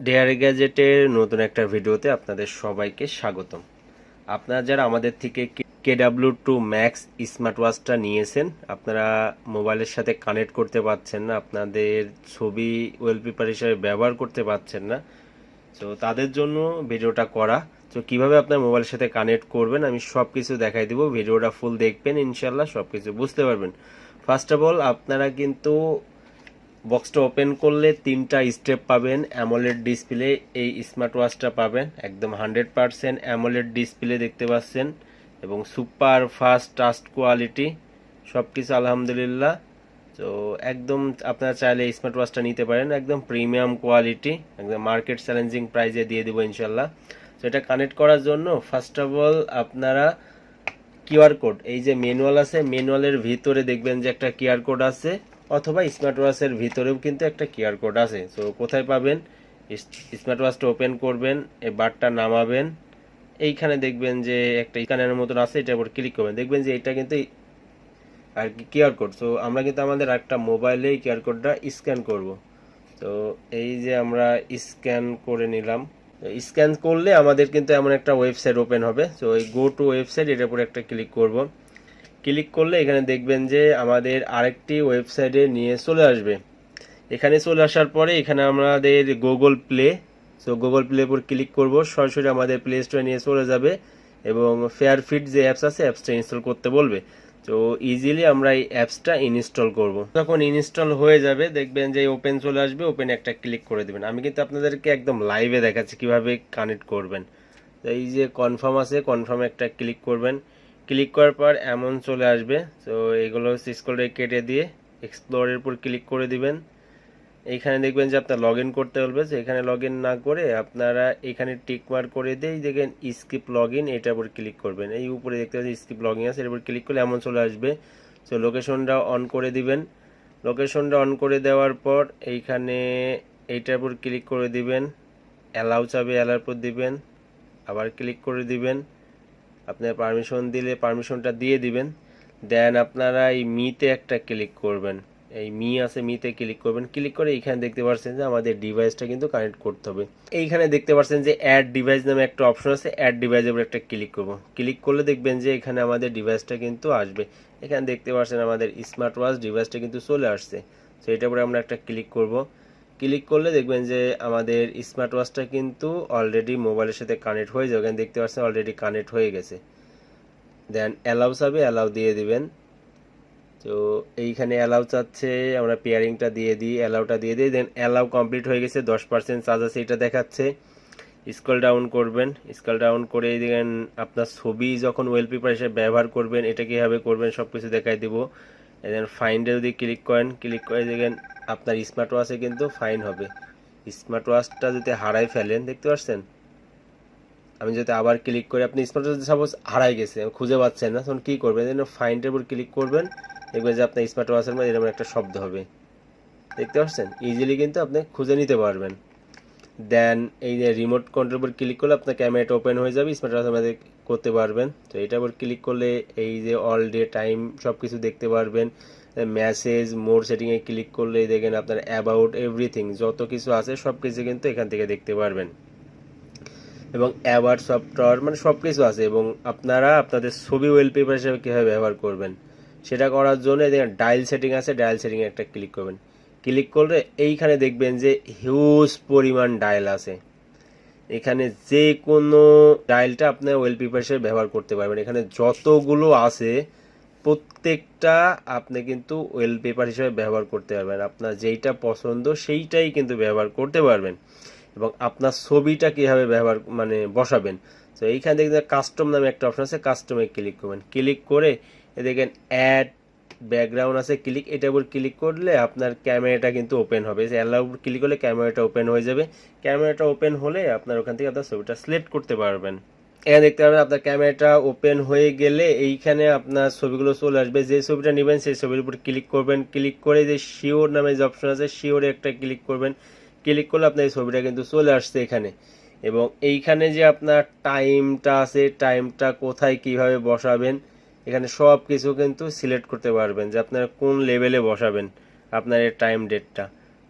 Dare গ্যাজেটের নতুন একটা ভিডিওতে আপনাদের সবাইকে স্বাগতম। আপনারা যারা আমাদের থেকে কেডাব্লিউ টু ম্যাক্স স্মার্ট ওয়াচটা নিয়েছেন, আপনারা মোবাইলের সাথে কানেক্ট করতে পারছেন না, আপনাদের ছবি ওয়েলপেপার হিসেবে ব্যবহার করতে পারছেন না, তো তাদের জন্য ভিডিওটা করা। তো কীভাবে আপনার মোবাইলের সাথে কানেক্ট করবেন, আমি সব কিছু দেখাই দিব, ভিডিওটা ফুল দেখবেন ইনশাল্লাহ সব কিছু বুঝতে পারবেন। ফার্স্ট অফ অল আপনারা কিন্তু বক্সটা ওপেন করলে তিনটা স্টেপ পাবেন অ্যামোলেড ডিসপ্লে, এই স্মার্ট ওয়াচটা পাবেন। একদম হান্ড্রেড পারসেন্ট অ্যামোলেড ডিসপ্লে দেখতে পাচ্ছেন এবং সুপার ফাস্ট টাস্ট কোয়ালিটি সব কিছু আলহামদুলিল্লাহ। তো একদম আপনারা চাইলে স্মার্ট ওয়াচটা নিতে পারেন, একদম প্রিমিয়াম কোয়ালিটি, একদম মার্কেট চ্যালেঞ্জিং প্রাইজে দিয়ে দেবো ইনশাল্লাহ তো এটা কানেক্ট করার জন্য ফার্স্ট অফ অল আপনারা কিউআর কোড, এই যে ম্যানুয়াল আছে, ম্যানুয়ালের ভিতরে দেখবেন যে একটা কিউআর কোড আছে। অথবা স্মার্ট ওয়াচের ভিতরেও কিন্তু একটা কিউআর কোড আছে। তো কোথায় পাবেন? স্মার্ট ওয়াচটা ওপেন করবেন, এই বারটা নামাবেন। এইখানে দেখবেন যে একটা স্ক্যানারের মতন আছে এটার উপর ক্লিক করবেন। দেখবেন যে এটা কিন্তু আর কি কিউআর কোড সো আমরা কিন্তু আমাদের একটা মোবাইলে কিউআর কোডটা স্ক্যান করব। তো এই যে আমরা স্ক্যান করে নিলাম। স্ক্যান করলে আমাদের কিন্তু এমন একটা ওয়েবসাইট ওপেন হবে। সো এই গো টু ওয়েবসাইট এটার উপরে একটা ক্লিক করব। ক্লিক করলে এখানে দেখবেন যে আমাদের আরেকটি ওয়েবসাইটে নিয়ে চলে আসবে। এখানে চলে আসার পরে এখানে আমাদের Google play so Google play উপর ক্লিক করব, সরাসরি আমাদের প্লে স্টোরে নিয়ে চলে যাবে এবং ফেয়ার ফিট যে অ্যাপস আছে অ্যাপসটা ইনস্টল করতে বলবে। তো ইজিলি আমরা এই অ্যাপসটা ইনস্টল করব। যখন ইনস্টল হয়ে যাবে, দেখবেন যে ওপেন চলে আসবে ওপেন একটা ক্লিক করে দেবেন। আমি কিন্তু আপনাদেরকে একদম লাইভে দেখাচ্ছি কীভাবে কানেক্ট করবেন। তো এই যে কনফার্ম আছে কনফার্ম একটা ক্লিক করবেন। ক্লিক করার পর এমন চলে আসবে। তো এগুলো স্ক্রলটা কেটে দিয়ে এক্সপ্লোরের উপর ক্লিক করে দিবেন। এইখানে দেখবেন যে আপনার লগ করতে বলবে তো এখানে লগ না করে আপনারা এখানে টিক মার্ক করে দিয়ে দেখেন স্কিপ লগ ইন এটার উপর ক্লিক করবেন। এই উপরে দেখতে পাচ্ছেন স্কিপ লগ ইন আছে, এর উপর ক্লিক করলে এমন চলে আসবে। তো লোকেশনটা অন করে দিবেন। লোকেশনটা অন করে দেওয়ার পর এইখানে এইটার উপর ক্লিক করে দিবেন। অ্যালাউ চাবে অ্যালার উপর দিবেন। আবার ক্লিক করে দিবেন। আপনার পারমিশন দিলে পারমিশনটা দিয়ে দিবেন। দেন আপনারা এই মিতে একটা ক্লিক করবেন। এই মি আছে মিতে ক্লিক করবেন। ক্লিক করে এইখানে দেখতে পাচ্ছেন যে আমাদের ডিভাইসটা কিন্তু কানেক্ট করতে হবে। এইখানে দেখতে পাচ্ছেন যে অ্যাড ডিভাইস নামে একটা অপশন আছে অ্যাড ডিভাইসের উপর একটা ক্লিক করব। ক্লিক করলে দেখবেন যে এখানে আমাদের ডিভাইসটা কিন্তু আসবে। এখানে দেখতে পাচ্ছেন আমাদের স্মার্ট ওয়াচ ডিভাইসটা কিন্তু চলে আসছে। তো এটার উপরে আমরা একটা ক্লিক করব। ক্লিক করলে দেখবেন যে আমাদের স্মার্ট ওয়াচটা কিন্তু অলরেডি মোবাইলের সাথে কানেক্ট হয়ে যাবে। দেখতে পাচ্ছেন অলরেডি কানেক্ট হয়ে গেছে। দেন অ্যালাউ চাবে অ্যালাউ দিয়ে দিবেন। তো এইখানে অ্যালাউ চাচ্ছে, আমরা পেয়ারিংটা দিয়ে দিই অ্যালাউটা দিয়ে দিই। দেন অ্যালাউ কমপ্লিট হয়ে গেছে, দশ পার্সেন্ট চার্জ আছে, এটা দেখাচ্ছে। স্কল ডাউন করবেন স্কল ডাউন করে দেখেন আপনার ছবি যখন ওয়েলপেপার হিসেবে ব্যবহার করবেন, এটা কীভাবে করবেন সব কিছু দেখাই দিব। দেন ফাইন্ডে যদি ক্লিক করেন ক্লিক করে দেখেন আপনার স্মার্ট ওয়াচে কিন্তু ফাইন হবে। স্মার্ট ওয়াচটা যদি হারাই ফেলেন, দেখতে পাচ্ছেন? আমি যদি আবার ক্লিক করি, আপনি স্মার্ট ওয়াচ সাপোজ হারাই গেছে, খুঁজে পাচ্ছেন না, তখন কী করবেন? যেন ফাইন্ডের উপর ক্লিক করবেন, দেখবেন যে আপনার স্মার্ট ওয়াচের মধ্যে এরকম একটা শব্দ হবে। দেখতে পাচ্ছেন? ইজিলি কিন্তু আপনি খুঁজে নিতে পারবেন। দেন এই যে রিমোট কন্ট্রোল উপর ক্লিক করলে আপনার ক্যামেরাটা ওপেন হয়ে যাবে স্মার্ট মধ্যে করতে পারবেন। তো এটার উপর ক্লিক করলে এই যে অল ডে টাইম সব কিছু দেখতে পারবেন। মেসেজ মোর সেটিংয়ে ক্লিক করলে দেখেন আপনার অ্যাবাউট এভরিথিং যত কিছু আছে সব কিছু কিন্তু এখান থেকে দেখতে পারবেন। এবং অ্যাওয়ার্ড সফটওয়্যার মানে সব কিছু আছে এবং আপনারা আপনাদের ছবি ওয়েলপেপার হিসেবে কীভাবে ব্যবহার করবেন, সেটা করার জন্য দেখেন ডায়াল সেটিং আছে ডায়াল সেটিংয়ে একটা ক্লিক করবেন। ক্লিক করলে এইখানে দেখবেন যে হিউজ পরিমাণ ডায়াল আছে। এখানে যে কোনো ডায়ালটা আপনার ওয়েলপেপার হিসেবে ব্যবহার করতে পারবেন। এখানে যতগুলো আছে, প্রত্যেকটা আপনি কিন্তু ওয়েল পেপার হিসেবে ব্যবহার করতে পারবেন। আপনার যেইটা পছন্দ সেইটাই কিন্তু ব্যবহার করতে পারবেন। এবং আপনার ছবিটা কীভাবে ব্যবহার মানে বসাবেন। তো এইখানে দেখবেন কাস্টম নামে একটা অপশন আছে কাস্টমে ক্লিক করবেন। ক্লিক করে দেখেন অ্যাড ব্যাকগ্রাউন্ড আছে, ক্লিক এটার উপর ক্লিক করলে আপনার ক্যামেরাটা কিন্তু ওপেন হবে। অ্যালাউ ক্লিক করলে ক্যামেরাটা ওপেন হয়ে যাবে। ক্যামেরাটা ওপেন হলে আপনার ওখান থেকে আপনার ছবিটা সিলেক্ট করতে পারবেন। এখানে দেখতে পারবেন আপনার ক্যামেরাটা ওপেন হয়ে গেলে এইখানে আপনার ছবিগুলো চলে আসবে। যে ছবিটা নেবেন, সেই ছবির উপর ক্লিক করবেন। ক্লিক করে যে শিওর নামে যে অপশন আছে শিওরে একটা ক্লিক করবেন। ক্লিক করলে আপনার এই ছবিটা কিন্তু চলে আসছে এখানে। এবং এইখানে যে আপনার টাইমটা আছে টাইমটা কোথায়, কীভাবে বসাবেন এখানে সব কিছু কিন্তু সিলেক্ট করতে পারবেন যে আপনার কোন লেভেলে বসাবেন আপনার এর টাইম ডেটটা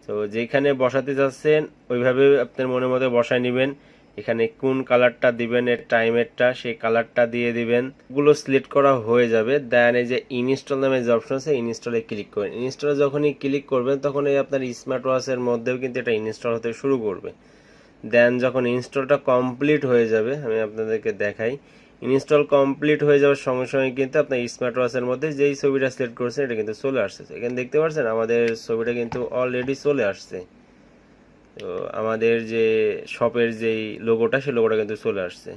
তো যেখানে বসাতে চাচ্ছেন, ওইভাবে আপনার মনের মতো বসায় নেবেন। এখানে কোন কালারটা দিবেন এর টাইমেরটা সেই কালারটা দিয়ে দিবেন। গুলো সিলেক্ট করা হয়ে যাবে। দেন এই যে ইনস্টল নামে যে অপশন আছে ইনস্টলে ক্লিক করবেন। ইনস্টলে যখনই ক্লিক করবেন, তখন এই আপনার স্মার্ট ওয়াচের মধ্যেও কিন্তু এটা ইনস্টল হতে শুরু করবে। দেন যখন ইনস্টলটা কমপ্লিট হয়ে যাবে, আমি আপনাদেরকে দেখাই। ইনস্টল কমপ্লিট হয়ে যাওয়ার সঙ্গে সঙ্গে কিন্তু আপনার স্মার্ট ওয়াচের মধ্যে যেই ছবিটা সিলেক্ট করেছেন, এটা কিন্তু চলে আসছে। এখানে দেখতে পাচ্ছেন, আমাদের ছবিটা কিন্তু অলরেডি চলে আসছে। তো আমাদের যে শপের যেই লোগোটা সেই লোগোটা কিন্তু চলে আসছে।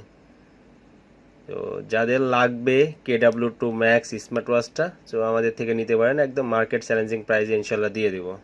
তো যাদের লাগবে K W two Max smart ওয়াচটা, তো আমাদের থেকে নিতে পারেন। একদম মার্কেট চ্যালেঞ্জিং প্রাইসে ইনশাল্লাহ দিয়ে দিব।